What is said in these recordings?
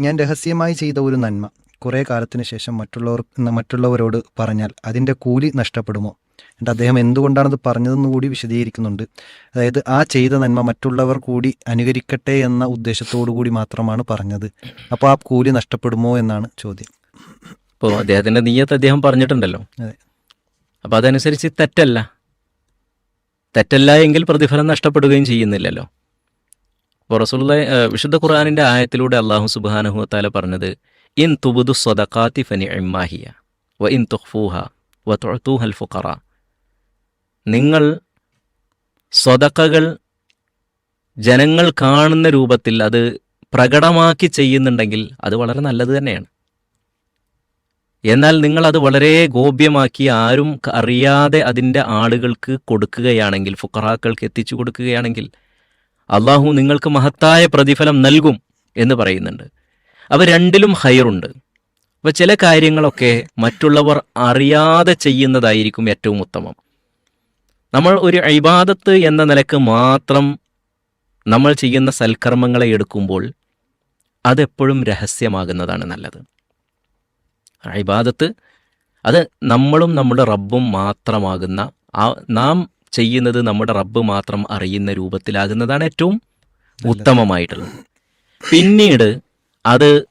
ഞാൻ രഹസ്യമായി ചെയ്ത ഒരു നന്മ കുറേ കാലത്തിന് ശേഷം മറ്റുള്ളവർ മറ്റുള്ളവരോട് പറഞ്ഞാൽ അതിന്റെ കൂലി നഷ്ടപ്പെടുമോ? എന്നിട്ട് അദ്ദേഹം എന്തുകൊണ്ടാണത് പറഞ്ഞതെന്ന് കൂടി വിശദീകരിക്കുന്നുണ്ട്. അതായത് ആ ചെയ്ത നന്മ മറ്റുള്ളവർ കൂടി അനുകരിക്കട്ടെ എന്ന ഉദ്ദേശത്തോടു കൂടി മാത്രമാണ് പറഞ്ഞത്. അപ്പോൾ ആ കൂലി നഷ്ടപ്പെടുമോ എന്നാണ് ചോദ്യം. അപ്പോൾ അദ്ദേഹത്തിന്റെ നീയത്ത് അദ്ദേഹം പറഞ്ഞിട്ടുണ്ടല്ലോ. അതെ. അപ്പോൾ അതനുസരിച്ച് തെറ്റല്ല. തെറ്റല്ല എങ്കിൽ പ്രതിഫലം നഷ്ടപ്പെടുകയും ചെയ്യുന്നില്ലല്ലോ. അപ്പോൾ റസൂലുള്ള വിശുദ്ധ ഖുറാനിന്റെ ആയത്തിലൂടെ അള്ളാഹു സുബാനഹു താല പറഞ്ഞത് ഇൻ തുബുദു സ്വദക്കാത്തി ഫനി ഇമ്മാഹിയ വ ഇൻ തുഹ്ഫൂഹ വ തുഹൽ ഫുഖറ. നിങ്ങൾ സ്വതക്കകൾ ജനങ്ങൾ കാണുന്ന രൂപത്തിൽ അത് പ്രകടമാക്കി ചെയ്യുന്നുണ്ടെങ്കിൽ അത് വളരെ നല്ലത് തന്നെയാണ്. എന്നാൽ നിങ്ങൾ അത് വളരെ ഗോപ്യമാക്കി ആരും അറിയാതെ അതിന്റെ ആളുകൾക്ക് കൊടുക്കുകയാണെങ്കിൽ ഫുക്കറാക്കൾക്ക് എത്തിച്ചു കൊടുക്കുകയാണെങ്കിൽ അള്ളാഹു നിങ്ങൾക്ക് മഹത്തായ പ്രതിഫലം നൽകും എന്ന് പറയുന്നുണ്ട്. അവ രണ്ടിലും ഹയറുണ്ട് അപ്പോൾ ചില കാര്യങ്ങളൊക്കെ മറ്റുള്ളവർ അറിയാതെ ചെയ്യുന്നതായിരിക്കും ഏറ്റവും ഉത്തമം. നമ്മൾ ഒരു ഇബാദത്ത് എന്ന നിലയ്ക്ക് മാത്രം നമ്മൾ ചെയ്യുന്ന സൽക്കർമ്മങ്ങളെ എടുക്കുമ്പോൾ അതെപ്പോഴും രഹസ്യമാകുന്നതാണ് നല്ലത്. ഇബാദത്ത് അത് നമ്മളും നമ്മുടെ റബ്ബും മാത്രമാകുന്ന ആ നാം ചെയ്യുന്നത് നമ്മുടെ റബ്ബ് മാത്രം അറിയുന്ന രൂപത്തിലാകുന്നതാണ് ഏറ്റവും ഉത്തമമായിട്ടുള്ളത്. പിന്നീട് അത്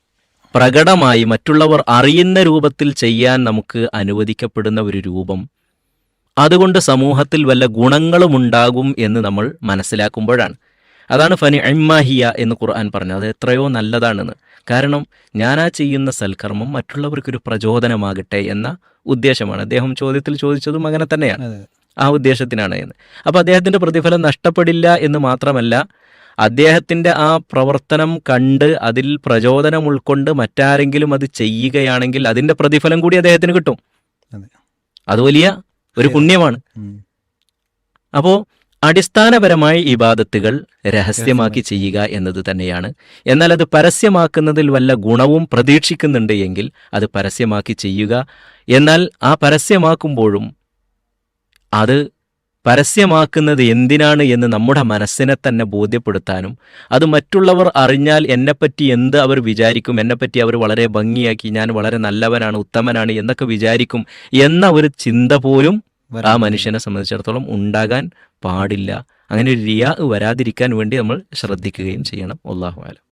പ്രകടമായി മറ്റുള്ളവർ അറിയുന്ന രൂപത്തിൽ ചെയ്യാൻ നമുക്ക് അനുവദിക്കപ്പെടുന്ന ഒരു രൂപം. അതുകൊണ്ട് സമൂഹത്തിൽ വല്ല ഗുണങ്ങളും ഉണ്ടാകും എന്ന് നമ്മൾ മനസ്സിലാക്കുമ്പോഴാണ്. അതാണ് ഫനി അമ്മാഹിയ എന്ന് ഖുർആൻ പറഞ്ഞത്. അത് എത്രയോ നല്ലതാണെന്ന്. കാരണം ഞാനാ ചെയ്യുന്ന സൽക്കർമ്മം മറ്റുള്ളവർക്കൊരു പ്രചോദനമാകട്ടെ എന്ന ഉദ്ദേശമാണ്. അദ്ദേഹം ചോദ്യത്തിൽ ചോദിച്ചതും അങ്ങനെ തന്നെയാണ്. ആ ഉദ്ദേശത്തിനാണ് എന്ന്. അപ്പോൾ അദ്ദേഹത്തിന്റെ പ്രതിഫലം നഷ്ടപ്പെടില്ല എന്ന് മാത്രമല്ല അദ്ദേഹത്തിന്റെ ആ പ്രവർത്തനം കണ്ട് അതിൽ പ്രചോദനം ഉൾക്കൊണ്ട് മറ്റാരെങ്കിലും അത് ചെയ്യുകയാണെങ്കിൽ അതിന്റെ പ്രതിഫലം കൂടി അദ്ദേഹത്തിന് കിട്ടും. അതെ. വലിയ ഒരു പുണ്യമാണ്. അപ്പോൾ അടിസ്ഥാനപരമായി ഇബാദത്തുകൾ രഹസ്യമാക്കി ചെയ്യുക എന്നത് തന്നെയാണ്. എന്നാൽ അത് പരസ്യമാക്കുന്നതിൽ വല്ല ഗുണവും പ്രതീക്ഷിക്കുന്നുണ്ട് എങ്കിൽ അത് പരസ്യമാക്കി ചെയ്യുക. എന്നാൽ ആ പരസ്യമാക്കുമ്പോഴും അത് പരസ്യമാക്കുന്നത് എന്തിനാണ് എന്ന് നമ്മുടെ മനസ്സിനെ തന്നെ ബോധ്യപ്പെടുത്താനും അത് മറ്റുള്ളവർ അറിഞ്ഞാൽ എന്നെപ്പറ്റി എന്ത് അവർ വിചാരിക്കും എന്നെപ്പറ്റി അവർ വളരെ ഭംഗിയാക്കി ഞാൻ വളരെ നല്ലവനാണ് ഉത്തമനാണ് എന്നൊക്കെ വിചാരിക്കും എന്ന ഒരു ചിന്ത പോലും ആ മനുഷ്യനെ സംബന്ധിച്ചിടത്തോളം ഉണ്ടാകാൻ പാടില്ല. അങ്ങനെ ഒരു റിയ വരാതിരിക്കാൻ വേണ്ടി നമ്മൾ ശ്രദ്ധിക്കുകയും ചെയ്യണം. ആലം